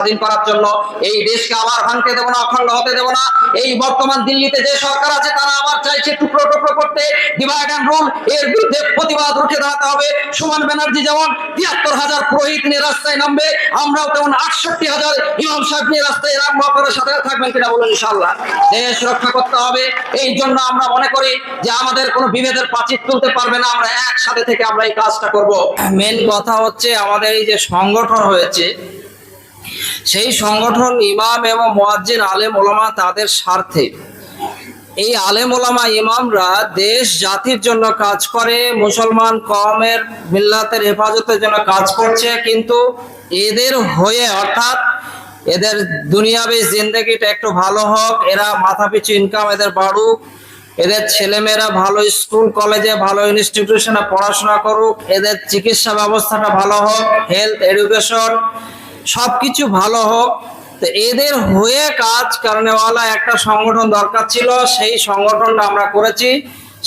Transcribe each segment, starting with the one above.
স্বাধীন করার জন্য এই দেশকে আবার ভাঙতে দেবো না, অখণ্ড হতে দেবো না। এই বর্তমান দিল্লিতে যে সরকার আছে, তারা আবার চাইছে টুকরো টুকরো করতে। ডিভাইড অ্যান্ড রুল এর বিরুদ্ধে প্রতিবাদ রুখে দাঁড়াতে হবে। সুমন ব্যানার্জি যেমন তিয়াত্তর হাজার পুরোহিত নিয়ে রাস্তায় নামবে, আমরাও তেমন আটষট্টি হাজার ইমাম সাহেব নিয়ে রাস্তায় নামবো। আপনারা সাথে থাকবেন কিনা বলুন ইনশাল্লাহ দেশ রক্ষা করতে হবে। এই জন্য আমরা মনে করি যে আমাদের কোনো বিভেদের প্রাচীর তুলতে পারবে না। আমরা একসাথে থেকে আমরা এই কাজটা করব। মেন কথা হচ্ছে আমাদের এই যে সংগঠন হয়েছে সেই সংগঠন ইমাম এবং মোয়াজ্জিন আলেম ওলামা তাদের স্বার্থে। এই আলেম ওলামা ইমামরা দেশ, জাতির জন্য কাজ করে, মুসলমান কমের মিল্লাতের হেফাজতের জন্য কাজ করছে, কিন্তু এদের হয়ে অর্থাৎ এদের দুনিয়াবি জিন্দগিটা একটু ভালো হোক, এরা মাথা পিছু ইনকাম এদের বাড়ুক, এদের ছেলেমেয়েরা ভালো স্কুল, কলেজে ভালো ইনস্টিটিউশনে পড়াশোনা করুক, এদের চিকিৎসা ব্যবস্থাটা ভালো হোক হেলথ এডুকেশন সবকিছু ভালো হোক, তো এদের হয়ে কাজ কারণেওয়ালা একটা সংগঠন দরকার ছিল, সেই সংগঠনটা আমরা করেছি।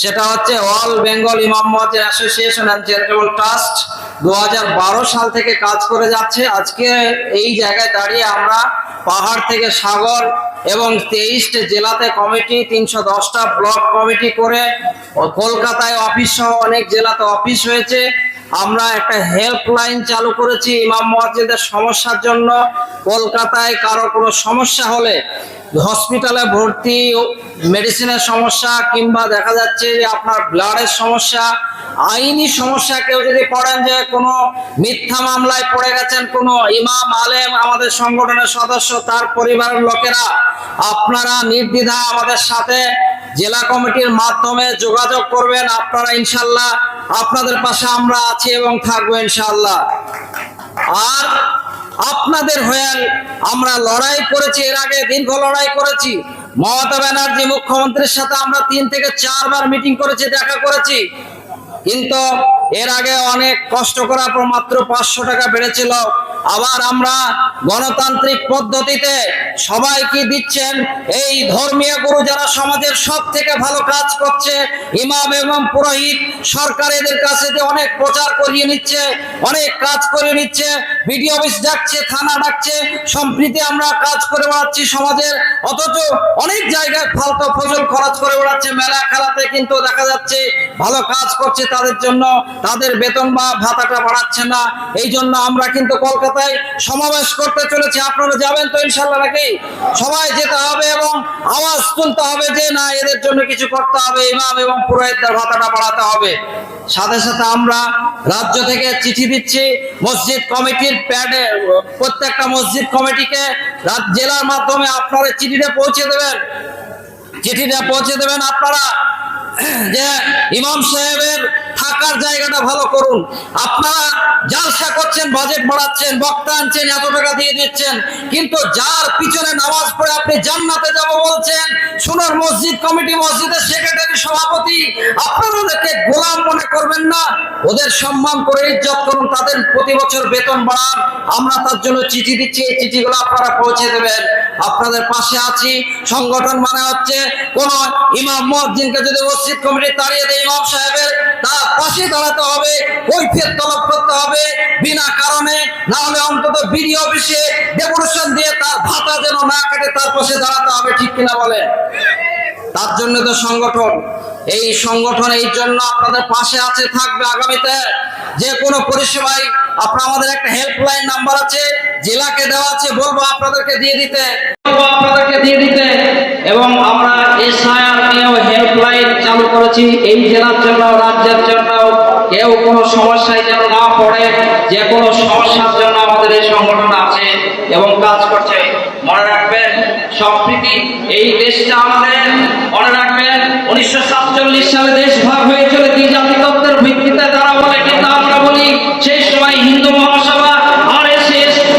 সেটা হচ্ছে অল বেঙ্গল ইমাম অ্যাসোসিয়েশন অ্যান্ড চ্যারিটেবল ট্রাস্ট দু হাজার বারো সাল থেকে কাজ করে যাচ্ছে। আজকে এই জায়গায় দাঁড়িয়ে আমরা পাহাড় থেকে সাগর এবং তেইশটা জেলাতে কমিটি, তিনশো দশটা ব্লক কমিটি করে কলকাতায় অফিস সহ অনেক জেলাতে অফিস হয়েছে। আমরা একটা হেল্পলাইন চালু করেছি ইমাম মসজিদের সমস্যার জন্য। কলকাতায় কারও কোনো সমস্যা হলে হসপিটালে ভর্তি মেডিসিনের সমস্যা কিংবা দেখা যাচ্ছে যে আপনার ব্লাডের সমস্যা, আইনি সমস্যা, কেউ যদি পড়েন যে কোনো মিথ্যা মামলায় পড়ে গেছেন কোনো ইমাম, আলেম, আমাদের সংগঠনের সদস্য, তার পরিবারের লোকেরা, আপনারা নির্দ্বিধা আমাদের সাথে জেলা কমিটির মাধ্যমে যোগাযোগ করবেন। আপনারা ইনশাল্লাহ আপনাদের পাশে আমরা আছি এবং থাকব ইনশাল্লাহ আর আপনাদের হয়ে আমরা লড়াই করেছি, এর আগে দীর্ঘ লড়াই করেছি। মমতা ব্যানার্জি মুখ্যমন্ত্রীর সাথে আমরা তিন থেকে চারবার মিটিং করেছি, দেখা করেছি। কিন্তু এর আগে অনেক কষ্ট করার পর মাত্র পাঁচশো টাকা বেড়েছিল। আবার আমরা গণতান্ত্রিক পদ্ধতিতে সবাই কি দিচ্ছেন, এই ধর্মীয় গুরু যারা সমাজের সব থেকে ভালো কাজ করছে, ইমাম এবং পুরোহিত সরকার এদের কাছে যে অনেক প্রচার করিয়ে নিচ্ছে, অনেক কাজ করে নিচ্ছে বিডি অফিস ডাকছে, থানা ডাকছে, সম্প্রীতি আমরা কাজ করে বেড়াচ্ছি সমাজের, অথচ অনেক জায়গায় ফালতু ফজল খরচ করে বেড়াচ্ছে, মেলা খেলাতে কিন্তু দেখা যাচ্ছে ভালো কাজ করছে তাদের জন্য, তাদের বেতন বা ভাতাটা বাড়াচ্ছে না, এই জন্য আমরা কিন্তু কলকাতায় সমাবেশ করতে চলেছি। আপনারা যাবেন তো ইনশাল্লাহ নাকি? সবাই যেতে হবে এবং আওয়াজ তুলতে হবে যে, না, এদের জন্য কিছু করতে হবে। ইমাম এবং পুরোহিতদের ভাতাটা বাড়াতে হবে। সাথে সাথে আমরা রাজ্য থেকে চিঠি দিচ্ছি। মসজিদ কমিটির প্যাডে, প্রত্যেকটা মসজিদ কমিটিকে জেলার মাধ্যমে আপনারা চিঠিটা পৌঁছে দেবেন। চিঠিটা পৌঁছে দেবেন আপনারা। যে ইমাম সাহেবের থাকার জায়গাটা ভালো করুন। আপনারা জালসা করছেন বাজেট বাড়াচ্ছেন, বক্তা আনছেন, এত টাকা দিয়ে দিচ্ছেন, কিন্তু যার পিছনে নামাজ পড়ে আপনি জান্নাতে যাব বলছেন। সোনার মসজিদ, কমিটি মসজিদের সেক্রেটারি, সভাপতি। আপনারা ওদেরকে গোলাম মনে করবেন না। ওদের সম্মান করে ইজ্জত করুন, তাদের প্রতি বছর বেতন বাড়ান। আমরা তার জন্য চিঠি দিচ্ছি, এই চিঠিগুলো আপনারা পৌঁছে দেবেন। আপনাদের পাশে আছি। সংগঠন মানে হচ্ছে কোন ইমাম মসজিদকে যদি মসজিদ কমিটি তাড়িয়ে দেয়, ইমাম সাহেবের, তার পাশে দাঁড়াতে হবে। কৈফিয়ত তলব করতে হবে। বিনা কারণে, না হলে অন্তত বিডি অফিসে ভাতা কাটে তার পাশে দাঁড়াতে হবে, ঠিক কিনা বলেন? তার জন্য তো সংগঠন। এই সংগঠন এই জন্য আপনাদের পাশে আছে, থাকবে আগামীতে। যে কোনো পরিষেবায় আপনার আমাদের একটা হেল্পলাইন নাম্বার আছে, জেলাকে দেওয়া আছে, বলব আপনাদেরকে দিয়ে দিতে। আপনাদেরকে দিয়ে দিতে। এবং আমরা এসআইআর নিয়েও হেল্পলাইন চালু করেছি। এই জেলার জন্য, রাজ্যের জন্য, কেউ কোনো সমস্যায় যেন না পড়ে, যে কোনো সমস্যার জন্য আমাদের এই সংগঠন আছে এবং কাজ করছে। সম্প্রীতি এই দেশটা আমাদের মনে রাখবেন, উনিশশো সাতচল্লিশ সালে দেশ ভাগ হয়েছিল দ্বি জাতি তত্ত্বের ভিত্তিতে। তারা বলে কিন্তু আমরা বলি, সেই সময় হিন্দু মহাসভা আর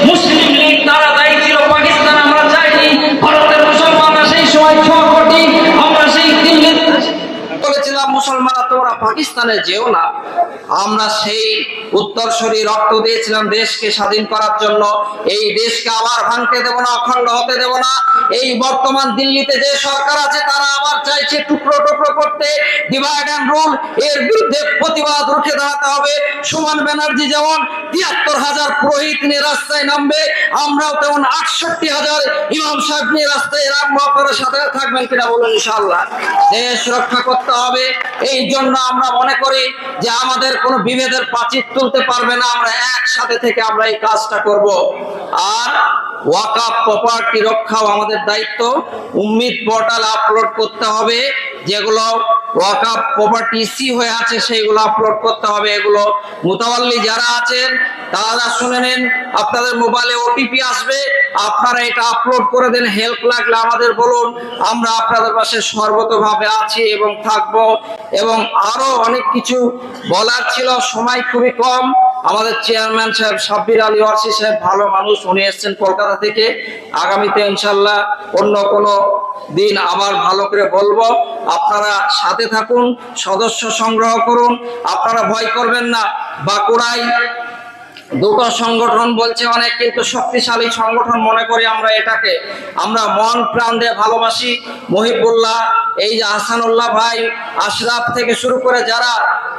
মুসলিম লীগ, তারা ছিল পাকিস্তান, আমরা চাইনি ভারতের মুসলমানরা সেই সময় আমরা সেই মুসলমানরা তোমরা পাকিস্তানে যেও না। আমরা সেই উত্তরসূরি রক্ত দিয়েছিলাম দেশকে স্বাধীন করার জন্য। এই দেশকে আবার ভাঙতে দেব না, অখণ্ড হতে দেব না। এই বর্তমান দিল্লিতে যে সরকার আছে, তারা আবার চাইছে টুকরো টুকরো করতে। ডিভাইড অ্যান্ড রুল এর বিরুদ্ধে প্রতিবাদ রুখে দাঁড়াতে হবে। সুমন ব্যানার্জি যেমন তিয়াত্তর হাজার পুরোহিত নিয়ে রাস্তায় নামবে, আমরাও তেমন আটষট্টি হাজার ইমাম সাহেব নিয়ে রাস্তায় রাখব আপনারা সাথে থাকবেন কিনা বলুন ইনশাআল্লাহ। দেশ রক্ষা করতে হবে। এই জন্য আমরা মনে করি যে আমাদের কোনো বিভেদের প্রাচীর তুলতে পারবে না। আমরা একসাথে থেকে আমরা এই কাজটা করব। আর ওয়াকাপ প্রপার্টি রক্ষাও আমাদের দায়িত্ব। উম্মিদ পোর্টাল আপলোড করতে হবে, যেগুলো ওয়াকাপ প্রপার্টি ইসি হয়ে আছে, সেইগুলো আপলোড করতে হবে। এগুলো মুতাওয়াল্লি যারা আছেন, তারা শুনে নিন, আপনাদের মোবাইলে ওটিপি আসবে। আপনারা এটা আপলোড করে দেন হেল্প লাগলে আমাদের বলুন। আমরা আপনাদের পাশে সর্বতভাবে আছি এবং থাকব। এবং আরও অনেক কিছু বলার ছিল, সময় খুবই কম। আমাদের চেয়ারম্যান সাহেব সাব্বির আলী ওয়ার্সি সাহেব ভালো মানুষ, উনি এসছেন কলকাতা থেকে। আগামীতে ইনশাল্লাহ অন্য কোনো দিন আবার ভালো করে বলব। আপনারা সাথে থাকুন, সদস্য সংগ্রহ করুন। আপনারা ভয় করবেন না। বাঁকুড়ায় দুটো সংগঠন বলছে অনেক, কিন্তু শক্তিশালী সংগঠন মনে করি আমরা এটাকে। আমরা মন প্রাণ দিয়ে ভালোবাসি। মহিবুল্লাহ, এই যে আহসানুল্লাহ ভাই, আশরাফ থেকে শুরু করে যারা,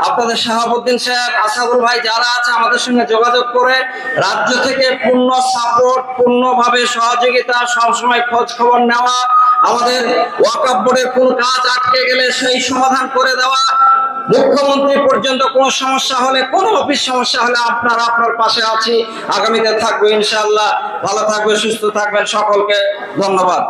আপনাদের শাহাবুদ্দিন সাহেব, আসাদুল ভাই যারা আছে আমাদের সঙ্গে যোগাযোগ করে, রাজ্য থেকে পূর্ণ সাপোর্ট পূর্ণভাবে সহযোগিতা, সবসময় খোঁজ খবর নেওয়া, আমাদের ওয়াকআপ বোর্ডের কোন কাজ আটকে গেলে সেই সমাধান করে দেওয়া মুখ্যমন্ত্রী পর্যন্ত কোনো সমস্যা হলে, কোনো অফিস সমস্যা হলে আপনার আপনার পাশে আছি। আগামীতে থাকব ইনশাল্লাহ ভালো থাকবে সুস্থ থাকবেন। সকলকে ধন্যবাদ।